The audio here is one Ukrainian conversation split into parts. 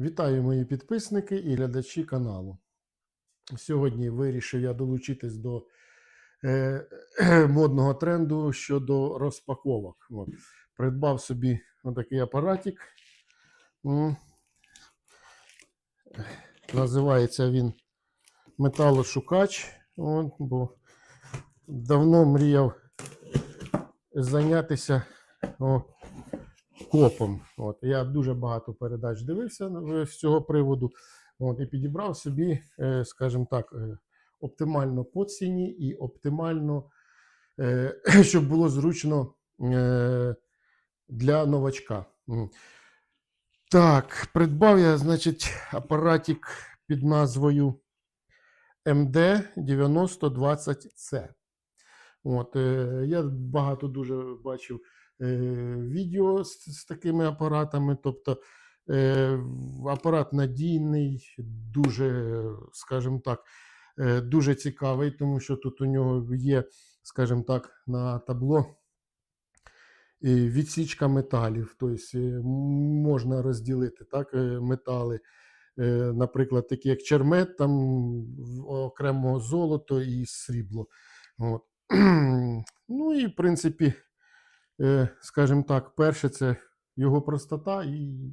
Вітаю мої підписники і глядачі каналу. Сьогодні вирішив я долучитись до е, модного тренду щодо розпаковок. От. Придбав собі отакий апаратик. Називається він металошукач. От, бо давно мріяв зайнятися о, копом. От. Я дуже багато передач дивився з цього приводу. От, і підібрав собі, е, скажімо так, е, оптимально по ціні і оптимально, е, щоб було зручно е, для новачка. Так, придбав я, значить, апаратик під назвою MD9020C. От, е, я багато дуже бачив е, відео з, з такими апаратами. Тобто е, апарат надійний, дуже, скажімо так, е, дуже цікавий, тому що тут у нього є, скажімо так, на табло е, відсічка металів. Тобто е, можна розділити так, е, метали. Е, Наприклад, такі як чермет, там окремо золото і срібло. От. Ну і в принципі, е, скажімо так, перше це його простота і,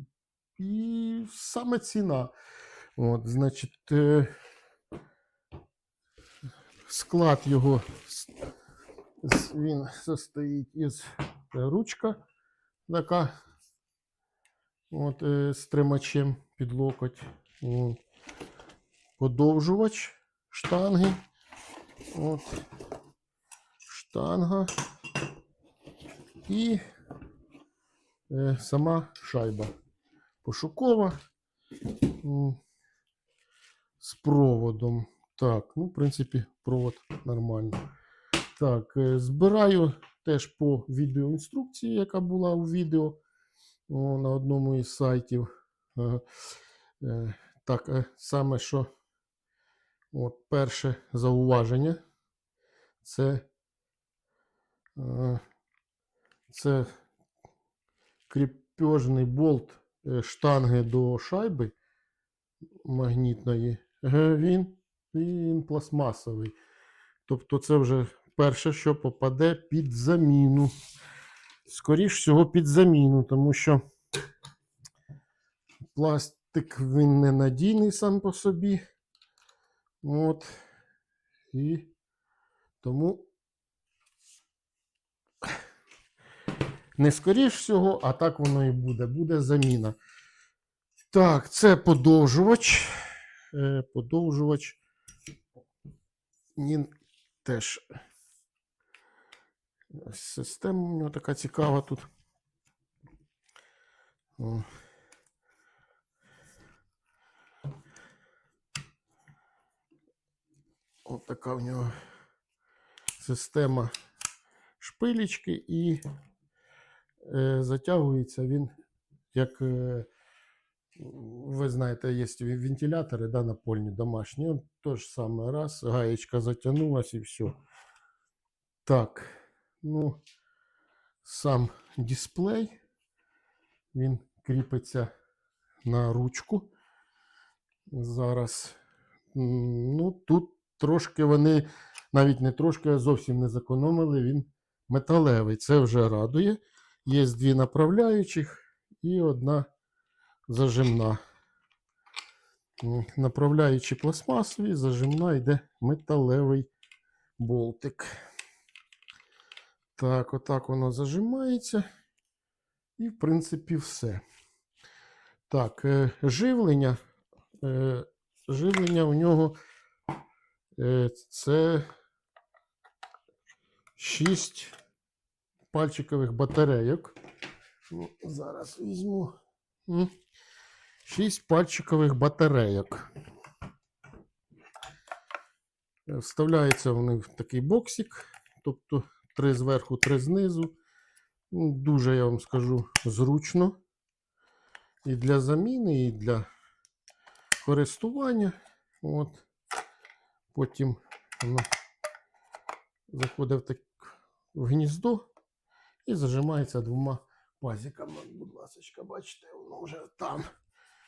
і саме ціна. От, значить, е, склад його він состоїть із е, ручка така. От, е, з тримачем під локоть. От. Подовжувач штанги. От. Штанга. І е, сама шайба пошукова з проводом. Так, ну, в принципі, провод нормальний. Так, е, збираю теж по відеоінструкції, яка була у відео о, на одному із сайтів. Е, е, Так, е, саме що от перше зауваження це, е, це кріпежний болт е, штанги до шайби магнітної. Е, Він, він пластмасовий. Тобто це вже перше, що попаде під заміну. Скоріш всього, під заміну, тому що пластик він ненадійний сам по собі. От. І тому не скоріш всього, а так воно і буде. Буде заміна. Так, це подовжувач. Е, подовжувач. Він теж. Система у нього така цікава тут. О. От така в нього система шпилечки і затягується він, як е, ви знаєте, є вентилятори да, напольні домашні. От то ж саме раз, гаєчка затягнулась і все. Так, ну, сам дисплей. Він кріпиться на ручку. Зараз. Ну, тут трошки вони, навіть не трошки, а зовсім не зекономили. Він металевий. Це вже радує. Є дві направляючих і одна зажимна. Направляючі пластмасові, зажимна йде металевий болтик. Так, отак воно зажимається. І, в принципі, все. Так, е, живлення. Е, живлення у нього е, це 6 пальчикових батарейок. Ну, зараз візьму. 6 пальчикових батарейок. Вставляються вони в такий боксик, тобто три зверху, три знизу. Ну, Дуже, я вам скажу, зручно. І для заміни, і для користування. От. Потім воно заходить в, так, в гніздо і зажимається двома пазиками. Будь ласка, бачите, воно вже там.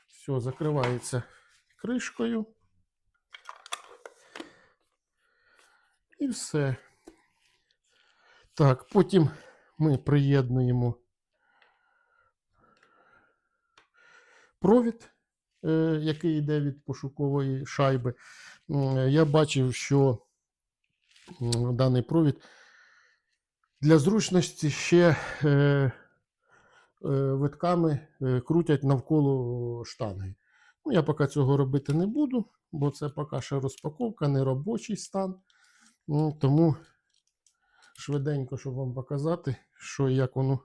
Все, закривається кришкою. І все. Так, потім ми приєднуємо провід, е, який йде від пошукової шайби. Я бачив, що даний провід для зручності ще е, е, витками е, крутять навколо штанги. Ну, я поки цього робити не буду, бо це поки ще розпаковка, не робочий стан. Ну, тому швиденько, щоб вам показати, що і як воно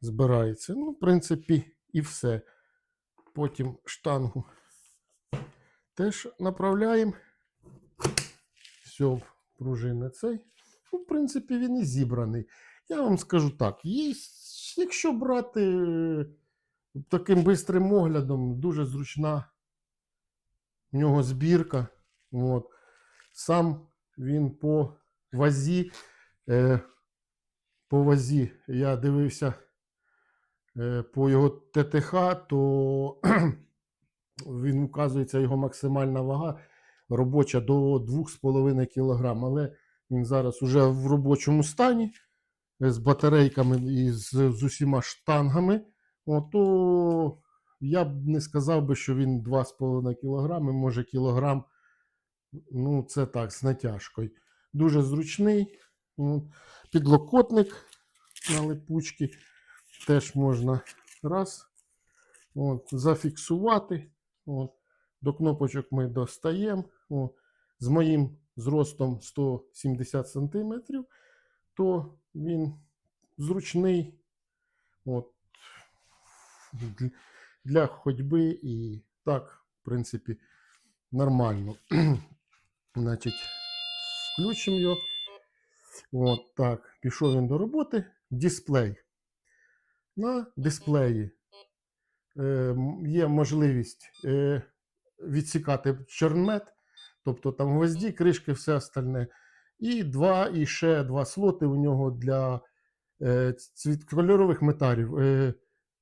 збирається. Ну, в принципі, і все. Потім штангу теж направляємо. Все, пружина цей. Ну, в принципі, він і зібраний. Я вам скажу так: є, якщо брати е, таким бистрим оглядом, дуже зручна в нього збірка. От. Сам він по вазі, е, по вазі я дивився е, по його ТТХ, то він вказується його максимальна вага робоча до 2,5 кг. Але він зараз уже в робочому стані е, з батарейками і з, з усіма штангами. От, то я б не сказав би, що він 2,5 кг, може кілограм. Ну, це так, з натяжкою. Дуже зручний. Підлокотник на липучки. Теж можна раз. От, зафіксувати. От. До кнопочок ми достаємо. О, з моїм зростом 170 см, то він зручний. От, для- ходьби і так, в принципі, нормально. Значить, включимо його. От так. Пішов він до роботи. Дисплей. На дисплеї е, є можливість е, відсікати чорнмет, тобто там гвозді, кришки, все остальне. І два, і ще два слоти у нього для е, кольорових металів. Е,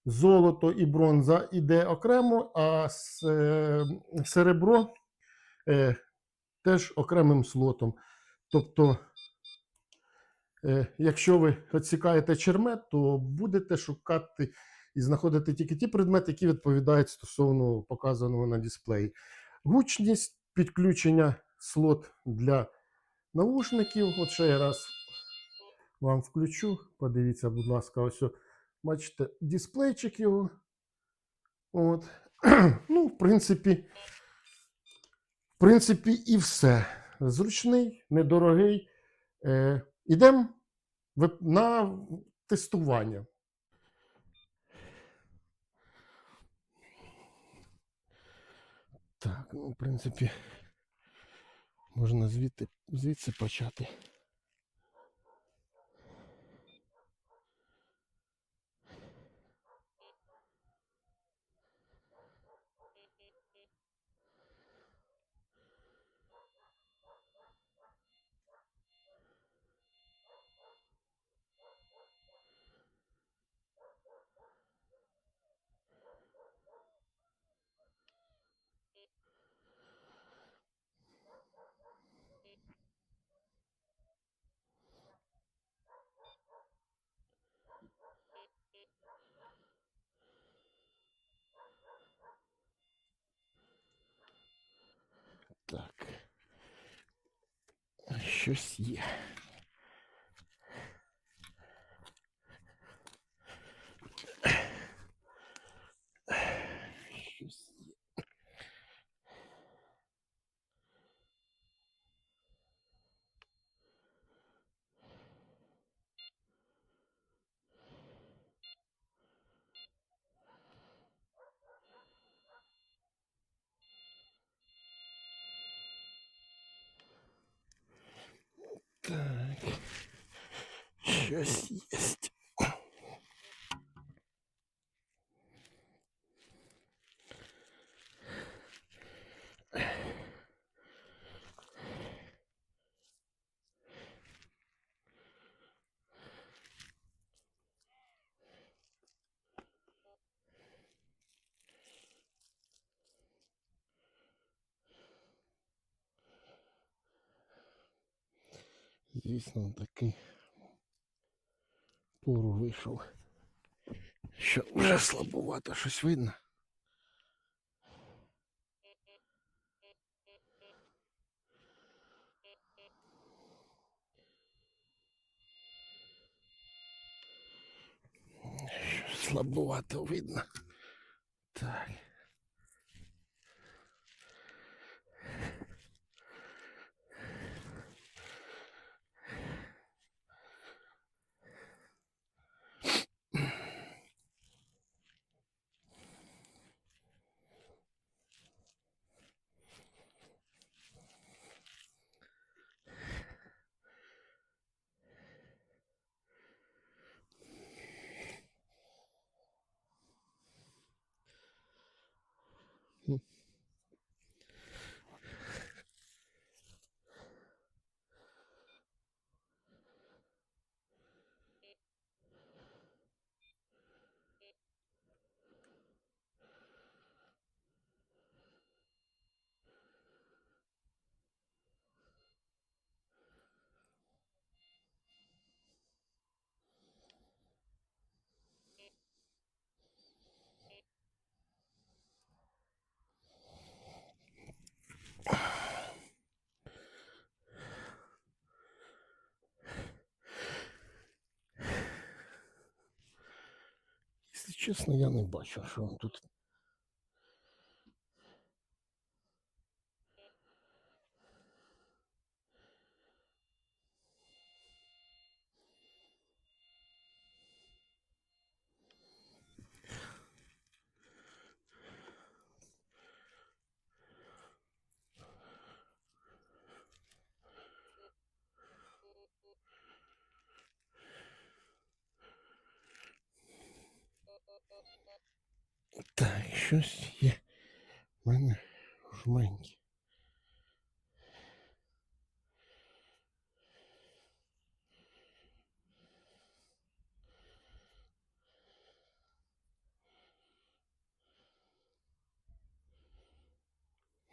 золото і бронза іде окремо, а е, серебро е, теж окремим слотом. Тобто, е, якщо ви відсікаєте чермет, то будете шукати і знаходити тільки ті предмети, які відповідають стосовно показаного на дисплеї. Гучність підключення слот для навушників. От ще я раз вам включу. Подивіться, будь ласка, ось. Бачите, дисплейчик його. От. Ну, в принципі, в принципі, і все. Зручний, недорогий. Е, ідемо на тестування. Так, ну, в принципі, можна звідти, звідси почати. Так. Щось є. Так. Щось есть. Дійсно такий пору вийшов. Що вже слабувато щось видно. Щось слабувато видно. Так. Hmm. Чесно, я не бачу, що тут. Так, щось є. в мене жменьки.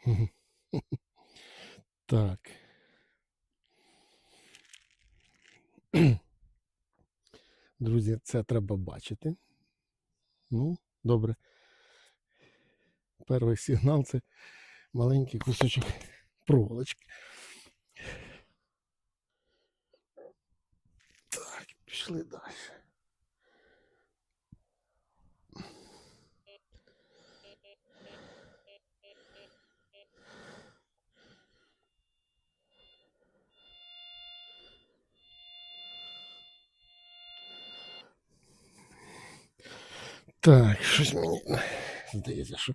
Так. Друзі, це треба бачити. Ну, добре. Перший сигнал це маленький кусочок проволочки. Так, пішли далі. Так, щось мені здається, що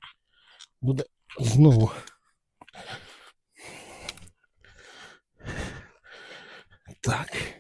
буде знову. Так.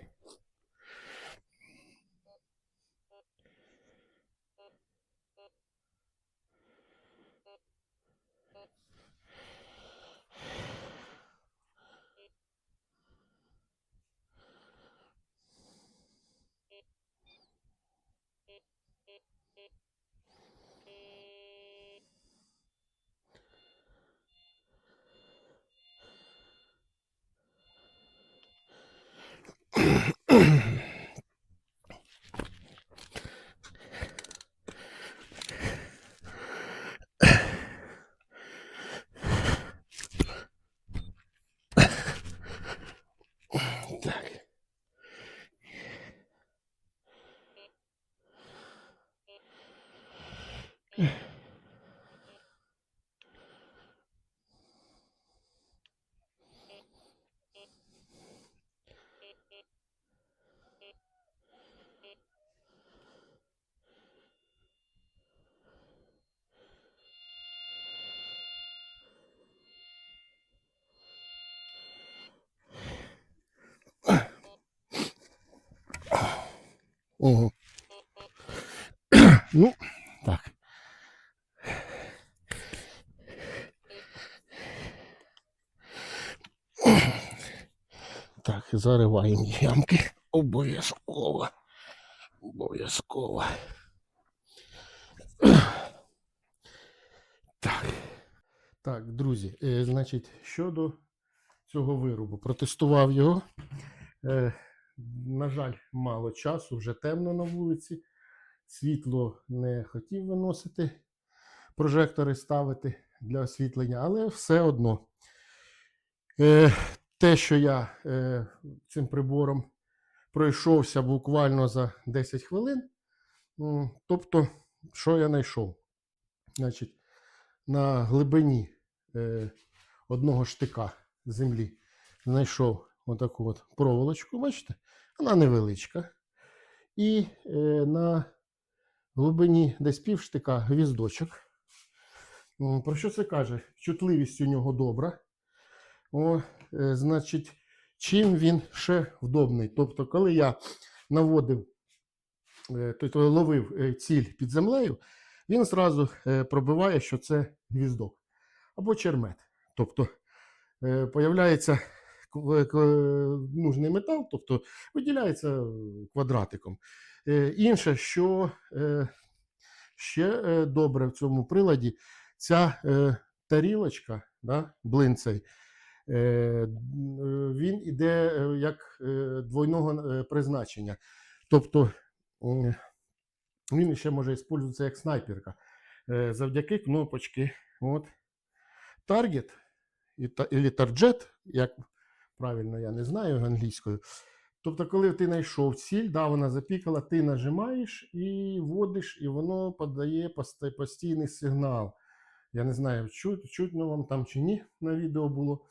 Угу. ну, так. Так, зариваємо ямки. Обов'язково. Обов'язково. Так. Так, друзі, е, значить, щодо цього виробу, протестував його. На жаль, мало часу, вже темно на вулиці. Світло не хотів виносити, прожектори ставити для освітлення, але все одно. Е, те, що я е, цим прибором пройшовся буквально за 10 хвилин. Тобто, що я знайшов? Значить, на глибині е, одного штика землі знайшов отаку от проволочку, бачите? Вона невеличка. І е, на глибині десь пів штика гвіздочок. Про що це каже? Чутливість у нього добра. О, е, значить, чим він ще вдобний. Тобто, коли я наводив, е, тобто ловив е, ціль під землею, він зразу е, пробиває, що це гвіздок або чермет. Тобто е, появляється нужний метал, тобто виділяється квадратиком. Е, Інше, що е, ще е, добре в цьому приладі, ця е, тарілочка, да, блин цей, е, е, він іде е, як е, двойного е, призначення. Тобто він ще може використовуватися як снайперка е, завдяки кнопочки. От. Target і та- або як правильно я не знаю англійською. Тобто, коли ти знайшов ціль, да, вона запікала, ти нажимаєш і вводиш, і воно подає постійний сигнал. Я не знаю, чуть, чутно вам там чи ні на відео було.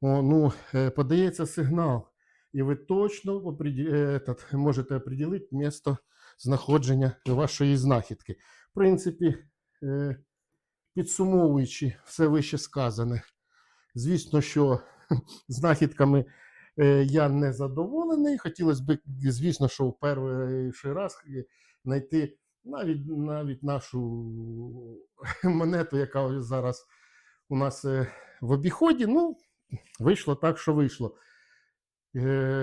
О, ну, е, подається сигнал, і ви точно е, можете определити місто знаходження вашої знахідки. В принципі, е, підсумовуючи все вище сказане, звісно, що знахідками е, я не задоволений. Хотілося б, звісно, що в перший раз е, знайти навіть, навіть нашу монету, яка зараз у нас е, в обіході. Ну, вийшло так, що вийшло.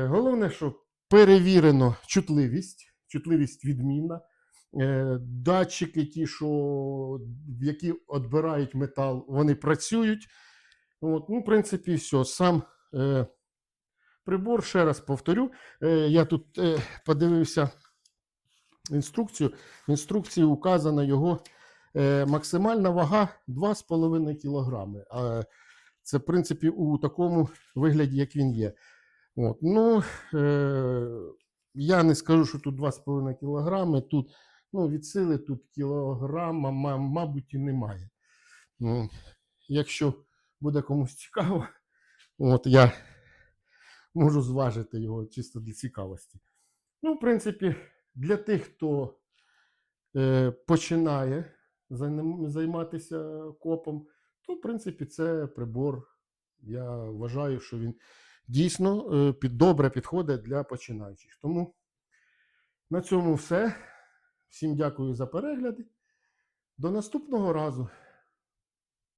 Головне, що перевірено чутливість, чутливість відмінна. Датчики, ті, що, які відбирають метал, вони працюють. От, ну, в принципі, все. Сам е, прибор, ще раз повторю. Е, я тут е, подивився інструкцію. В інструкції указана його е, максимальна вага 2,5 кг. А це, в принципі, у такому вигляді, як він є. От, ну, е, я не скажу, що тут 2,5 кг. Тут ну, від сили тут кілограма, мабуть, і немає. Ну, якщо буде комусь цікаво, от я можу зважити його чисто для цікавості. Ну, в принципі, для тих, хто е, починає займатися копом, то, в принципі, це прибор. Я вважаю, що він дійсно е, добре підходить для починаючих. Тому на цьому все. Всім дякую за перегляди. До наступного разу.